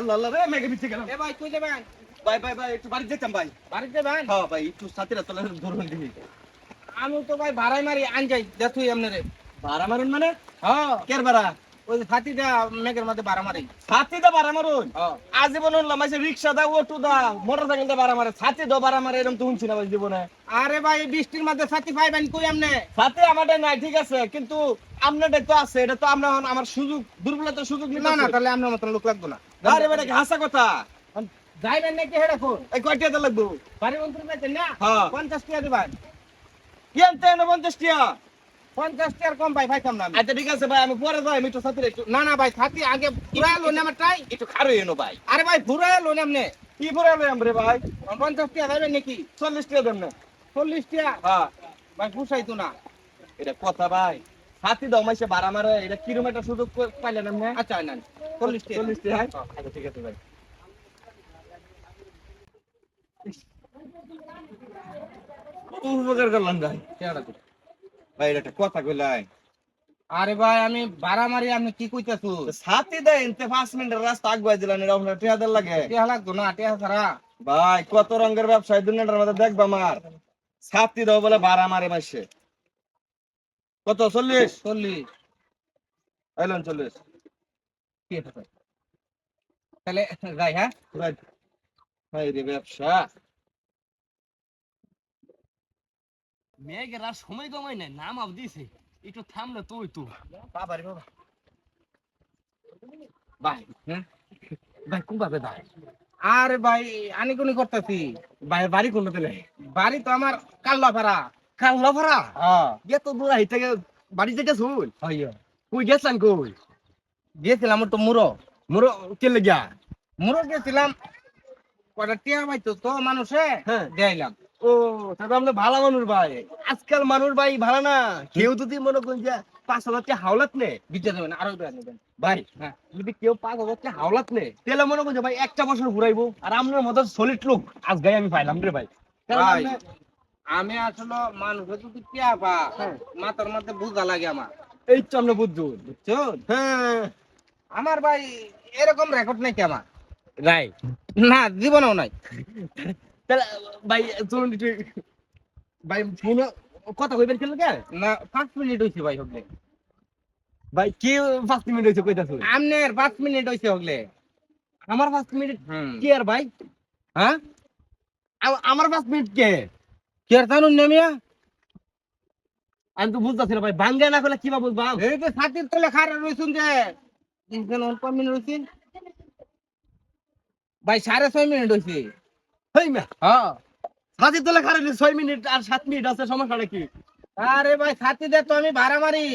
আল্লাহ আল্লাহ রে মেঘে পিছিয়ে গেলাম। এ ভাই কই যাবেন? ভাই ভাই ভাই একটু বাড়ি যেতাম ভাই। বাড়িতে যাবেন? হ্যাঁ ভাই একটু সাথীরা তোলা ধরুন দিবি আমি তো ভাই ভাড়াই মারি আন যাই দেখুই আপনারে ভাড়া মারুন মানে? হ্যাঁ। কের ভাড়া? ওই যে মেঘের মধ্যে ভাড়া মারি। ছাতি দা ভাড়া মারুন? হ্যাঁ। আজীবন রিক্সা দা অটো দা মোটর সাইকেল দা ভাড়া মারে। ছাতি দা ভাড়া মারে এরকম তো শুনছি না ভাই জীবনে। আরে ভাই বৃষ্টির মধ্যে ছাতি পাইবেন কই আমনে ছাতি আমাদের নাই ঠিক আছে কিন্তু আপনাদের তো আছে এটা তো আমরা আমার সুযোগ দুর্বলতা সুযোগ না না তাহলে আপনার মতন লোক লাগবো না। আরে বেটা হাসা কথা? যাইবেন নাকি হেডা কোন এই কয়টা তো লাগবো? বাড়ি মন্ত্রী পেয়েছেন না? হ্যাঁ। পঞ্চাশ টাকা দিবেন কি আনতে এনে পঞ্চাশ টিয়া পঞ্চাশ টাকার কম ভাই পাইতাম না আমি। আচ্ছা ঠিক আছে ভাই আমি পরে যাই আমি একটু ছাতির একটু না না ভাই আগে ফুরাই লোন আমার টাই একটু খারো এনো ভাই। আরে ভাই লোন কি পরে এলাম রে ভাই? পঞ্চাশ টাকা যাবেন নাকি? চল্লিশ টাকা দেন না। টাকা? হ্যাঁ। ভাই পুষাইতো না। এটা কথা ভাই। ছাতি দাও মাসে ভাড়া মারে এটা একটা সুযোগ পাইলেন আপনি আচ্ছা না চল্লিশ চল্লিশ আচ্ছা ঠিক আছে ভাই। উপকার করলাম ভাই। ভাই এটা কথা কইলাই। আরে ভাই আমি ভাড়া মারি আপনি কি কইতাছো? ছাতি দেন তে পাঁচ মিনিটের রাস্তা আগুয়াই দিলেন এটা আপনার টিয়াদের লাগে। টেহা লাগতো না টেহা ছাড়া। ভাই কত রঙের ব্যবসায় দুনিয়াটার মধ্যে দেখবা আমার। ছাতি দাও বলে ভাড়া মারে মাসে কত চল্লিশ? চল্লিশ। এলেন চল্লিশ। তাহলে যাই হ্যাঁ? ভাই রে ব্যবসা। আর সময় কমাই নাই নাম আব দিছে। একটু থামলে তো ওই তো। বাবা রে বাবা। ভাই হ্যাঁ? ভাই কোন ভাবে ভাই? আরে ভাই আনি কোনি করতেছি। ভাই বাড়ি দিলে? বাড়ি তো আমার কাল্লা ভাড়া কাল্লা ভাড়া হ্যাঁ দূর বাড়ি থেকে শুন কই গেছান কই? গেছিলাম তো মুরো মোর কে লাগিয়া মুরো গেছিলাম কটা টিয়া ভাই তো মানুষে হ্যাঁ। দেয়াইলাম ও তাহলে আমরা ভালো মানুষ ভাই। আজকাল মানুষ ভাই ভালো না। কেউ যদি মনে করেন যে পাঁচ হাজার টাকা হাওলাত নে দিতে দেবেন আরও নেবেন ভাই হ্যাঁ। যদি কেউ পাঁচ হাজার টাকা হাওলাত নে তাহলে মনে করেন যে ভাই একটা বছর ঘুরাইবো আর আপনার মতো সলিড লোক আজ গায়ে আমি পাইলাম রে ভাই। ভাই, আমি আসলে মানুষের যদি টিয়া পা মাথার মধ্যে বুঝা লাগে আমার। এই তো আমরা বুঝছ বুঝছ? হ্যাঁ। আমার ভাই এরকম রেকর্ড নাই কি আমার? রাই না জীবনেও নাই। তাহলে ভাই চলুন একটু ভাই ফোন কথা কইবেন কেন কে? না পাঁচ মিনিট হয়েছে ভাই হগলে। ভাই কি পাঁচ মিনিট হয়েছে কইতাছ? আমনের পাঁচ মিনিট হয়েছে হগলে। আমার পাঁচ মিনিট কি আর ভাই? হ্যাঁ? আমার পাঁচ মিনিট কে? কি আর জানুন না মিয়া? আমি তো বুঝতেছি না ভাই বাঙ্গা না করলে কিবা বুঝবাম এই যে ছাতির তলে খারা রয়েছুন যে। তিনজন অল্প মিনিট হয়েছে ভাই সাড়ে ছয় মিনিট হয়েছে হেই মা হ্যাঁ। তোলা খারাপ ছয় মিনিট আর সাত মিনিট আছে সমস্যাটা কি? আরে ভাই ছাতি দে তো আমি ভাড়া মারি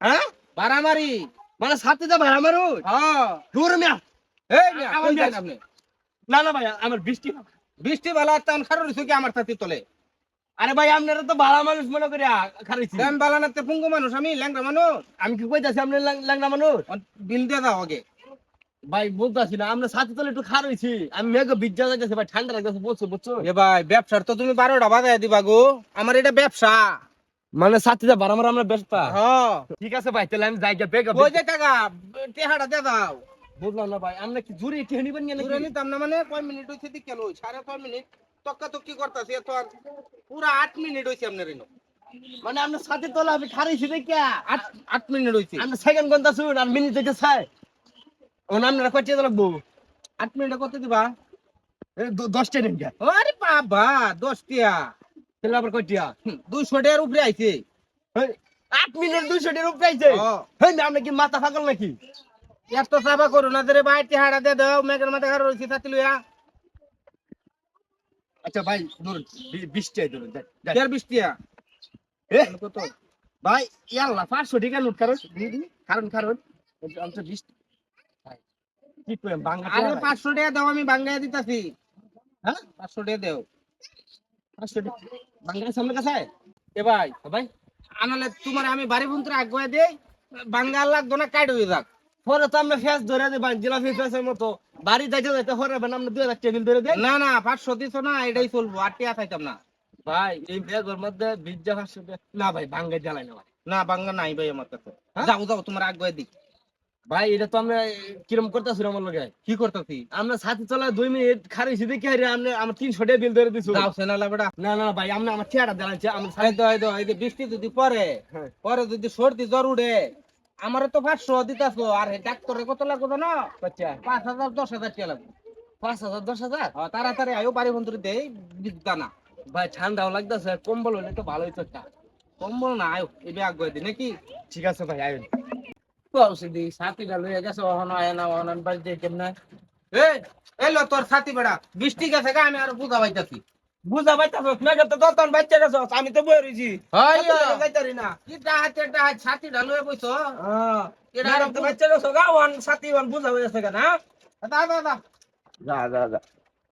হ্যাঁ? ভাড়া মারি মানে সাথে যা ভাই আমারও হ্যাঁ। দূর মিয়া। এই না না ভাই আমার বৃষ্টি বৃষ্টি বেলা তেমন খারো রয়েছে কি আমার ছাতি তলে? আরে ভাই আপনারা তো ভাড়া মানুষ মনে করে খারাইছি তেম বেলা না পুঙ্গু মানুষ আমি ল্যাংরা মানুষ। আমি কি কইতাছি আপনি ল্যাংনা মানুষ? বিল দিয়ে দাও আগে। ভাই বলতাছি না আমরা সাথে তোলে একটু আমি মেঘ বিজ্জা যাইতেছে ভাই ঠান্ডা লাগতেছে বলছো বুঝছ এ ভাই ব্যবসার তো তুমি বারোটা বাজায় দিবা গো। আমার এটা ব্যবসা। মানে সাথে যা ভাড়া মারা আমরা ব্যস্ত। হ্যাঁ ঠিক আছে ভাই তাহলে আমি যাই গিয়ে বেগ ওই যে টাকা? টেহাটা দিয়ে দাও। বুঝলাম না ভাই আমরা কি জুড়ে টেনে নিবেন না দূরে নিতাম না মানে কয় মিনিট হয়েছে দিক সাড়ে ছয় মিনিট। তক্কা তক্কি করতেছি এত আর পুরা আট মিনিট হয়েছে আপনার এনো। মানে আমরা সাথে তোলা আমি খারাইছি দেখি। আট আট মিনিট হয়েছে আমরা সেকেন্ড শুন আর মিনিট যেতে চাই ও নাম না কয়টা লাগবো? আট মিনিটে কত দিবা? দশটা নেন আরে বাবা দশ টিয়া তাহলে আবার কয়টা? দুইশো টাকার উপরে আইছে। আট মিনিট দুইশো টের উপরে আইছে? হ্যাঁ। আমরা কি মাথা পাগল নাকি? এত চাপা করো না রে ভাই টেহাটা দিয়ে দাও মেঘের মাথা খারাপ রয়েছে তাতে লইয়া। আচ্ছা ভাই ধরুন বিশ টাই ধরুন। দেড় বিশ টিয়া এ, কত? ভাই ইয়াল্লা পাঁচশো টাকা নোট কারণ কারণ কারণ আমি বিশ ভাই, কি বাংলা আরে পাঁচশো টাকা দাও আমি বাঙ্গায় দিতাছি। হ্যাঁ? পাঁচশো টাকা দেও। পাঁচশো টাকা। বাংলা সামনে কাছে? এ ভাই ভাই। আনালে তোমার আমি বাড়ি বন্ধুরা আগুয়া দেই বাঙ্গাল লাগতো না হয়ে যাক। পরে তো আমরা ফেস ধরে জিলাপি ফেসের মতো। বাড়ি যাইতে যাইতে দুই হাজার টেবিল ধরে না না পাঁচশো দিছো না এটাই চলবো আর টিয়া খাইতাম না। ভাই এই ব্যাগের মধ্যে বিজ্জা পাঁচশো না ভাই বাঙ্গাই জ্বালাই না না নাই ভাই আমার কাছে। হ্যাঁ? যাও যাও তোমার আগুয়া দিই। ভাই এটা তো আমরা কিরম করতেছি আমার লগে? কি করতেছি? আমরা সাথে চলা দুই মিনিট খারিছি দেখি হারে আমরা আমার তিনশো টাকা বিল ধরে দিছো। যাও সেনালা বেটা না না ভাই আমরা আমার চেহারা দেখাচ্ছে আমার বৃষ্টি যদি পরে হ্যাঁ। পরে যদি সর্দি জ্বর উঠে আমারে তো পাঁচশো দিতাছো আর ডাক্তারে কত লাগবে না বাচ্চা পাঁচ হাজার দশ হাজার টাকা লাগবে। পাঁচ হাজার দশ হাজার তাড়াতাড়ি আয়ো বাড়ি বন্ধুরে দেই বিদ্যা না ভাই ঠান্ডাও লাগতেছে কম্বল হলে তো ভালোই তো কম্বল না আয়ো এই ব্যাগ গয়ে দি নাকি? ঠিক আছে ভাই আইন দি সাথীটা লইয়া গেছে অহন আয় না অহন বাড়িতে কেমনে? এই এলো তোর সাথী বেড়া বৃষ্টি গেছে গা আমি আর বুঝা পাইতাছি। বুঝা পাইতাছ না তো তখন বাচ্চা গেছ আমি তো বই রইছি। যাইতারি না। কি ডাহাতে ডাহাত সাথীটা লইয়া বইছো? হ্যাঁ। এটা এটা বাচ্চা গেছ গা ওয়ান সাথী ওয়ান বুঝা আছে না? দাদা দাদা যা যা।